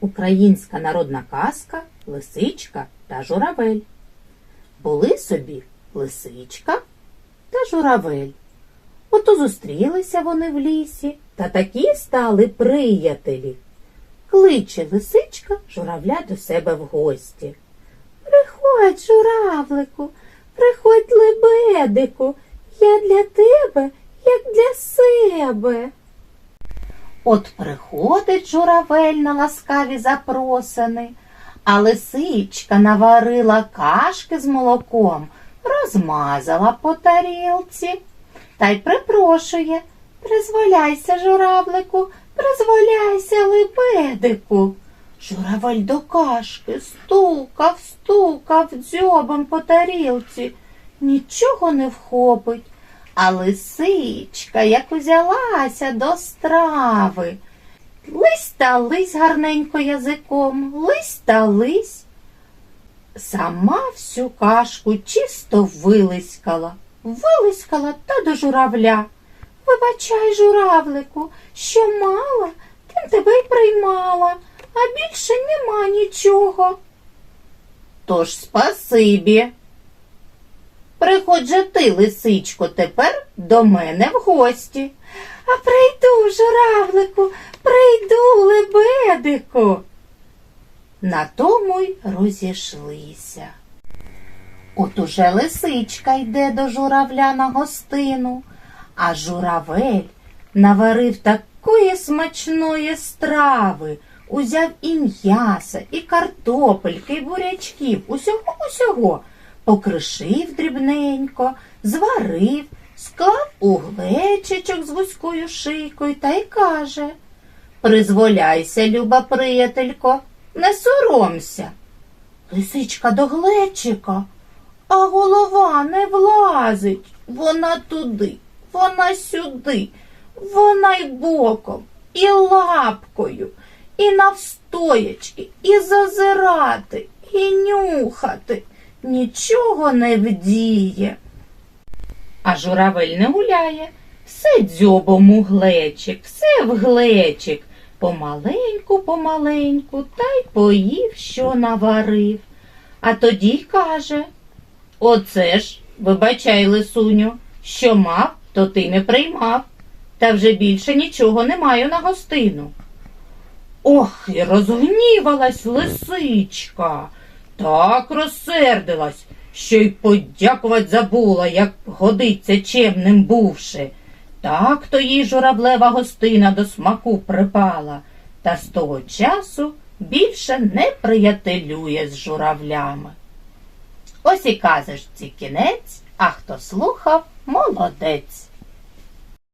Українська народна казка Лисичка та журавель. Були собі лисичка та журавель. Ото зустрілися вони в лісі та такі стали приятелі. Кличе лисичка журавля до себе в гості. Приходь, журавлику, приходь, лебедику, я для тебе, як для себе. От приходить журавель на ласкаві запросини, а лисичка наварила кашки з молоком, розмазала по тарілці та й припрошує. Призволяйся, журавлику, призволяйся, лебедику. Журавель до кашки стукав, стукав дзьобом по тарілці, нічого не вхопить. А лисичка, як узялася до страви. Лись та лись гарненько язиком, лись та лись. Сама всю кашку чисто вилискала, вилискала та до журавля. Вибачай, журавлику, що мала, тим тебе й приймала, а більше нема нічого. Тож спасибі. Приходь же ти, лисичко, тепер до мене в гості. А прийду, журавлику, прийду, лебедику. На тому й розійшлися. От уже лисичка йде до журавля на гостину, а журавель наварив такої смачної страви, узяв і м'яса, і картопельки, і бурячків, усього усього, покришив дрібненько, зварив, склав у глечичок з вузькою шийкою та й каже Призволяйся, люба приятелько, не соромся. Лисичка до глечика, а голова не влазить. Вона туди, вона сюди, вона й боком, і лапкою, і навстоячки, і зазирати, і нюхати. Нічого не вдіє. А журавель не гуляє, все дзьобом у глечик, все в глечик. Помаленьку, помаленьку, та й поїв, що наварив. А тоді й каже Оце ж, вибачай, лисуню, що мав, то ти не приймав, та вже більше нічого не маю на гостину. Ох, і розгнівалась лисичка, так розсердилась, що й подякувати забула, як годиться чемним бувши. Так то їй журавлева гостина до смаку припала, та з того часу більше не приятелює з журавлями. Ось і казочці кінець, а хто слухав, молодець.